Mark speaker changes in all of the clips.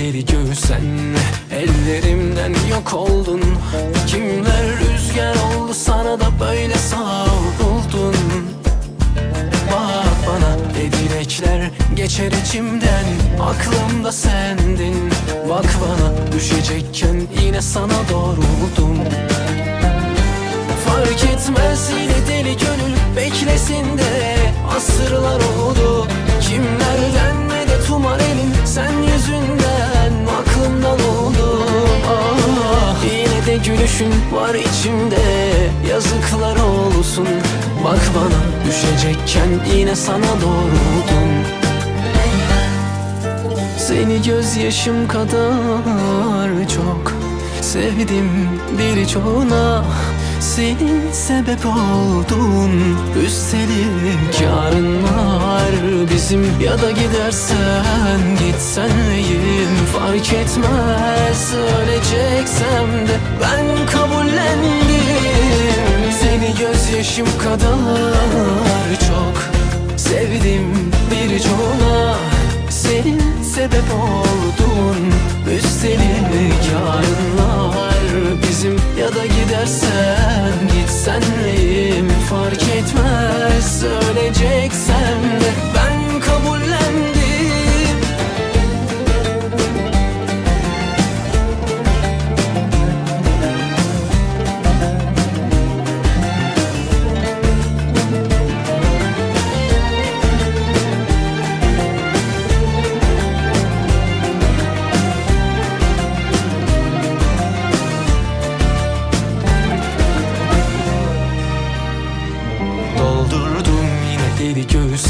Speaker 1: deli göğsen Ellerimden yok oldun. Kimler rüzgar oldu sana da böyle savruldun Bak bana ne dilekler geçer içimden. Aklımda sendin. Bak bana düşecekken yine sana doğruldum. Fark etmez yine deli gönül beklesin de. Asırlar oldu. Kimlerden medet umar elin Sen gülüşün var içimde. Yazıklar olsun. Bak bana düşecekken yine sana doğruldum seni gözyaşım kadar çok sevdim birçoğuna. Senin sebep oldun. Üstelik var bizim Ya da gidersen gitsen neyim Fark etmez. Öleceksem de Ben kabullendim. Seni gözyaşım kadar çok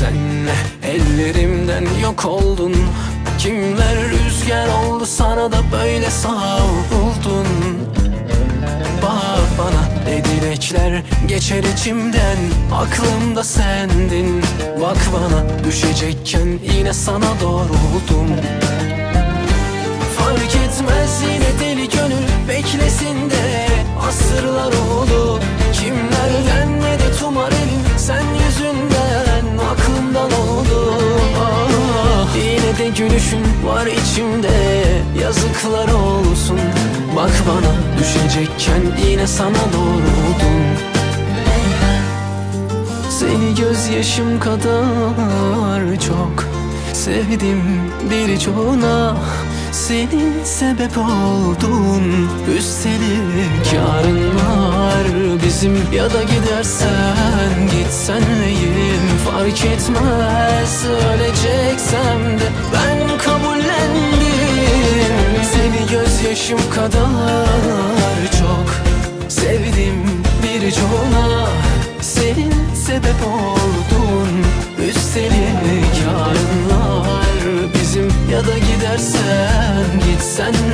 Speaker 1: göğsenle Ellerimden yok oldun. Kimler rüzgar oldu sana da böyle savruldun Bak bana ne geçer içimden Aklımda sendin. Bak bana düşecekken yine sana doğruldum gülüşün var içimde. Yazıklar olsun. Bak bana düşecekken yine sana doğruldum seni gözyaşım kadar çok sevdim birçoğuna. Senin sebep oldun Üstelik yarınlar bizim Ya da da gidersen gitsen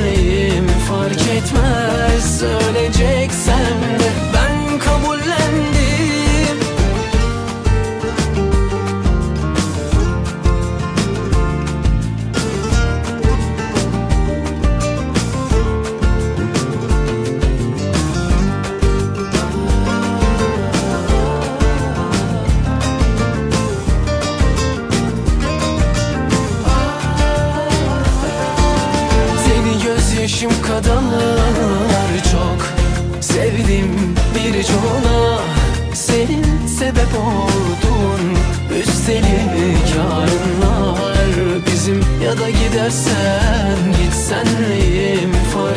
Speaker 1: gözyaşım kadar çok. Sevdim birçoğuna. Senin sebep oldun Üstelik yarınlar. Bizim Ya da gidersen gitsen neyim? Fark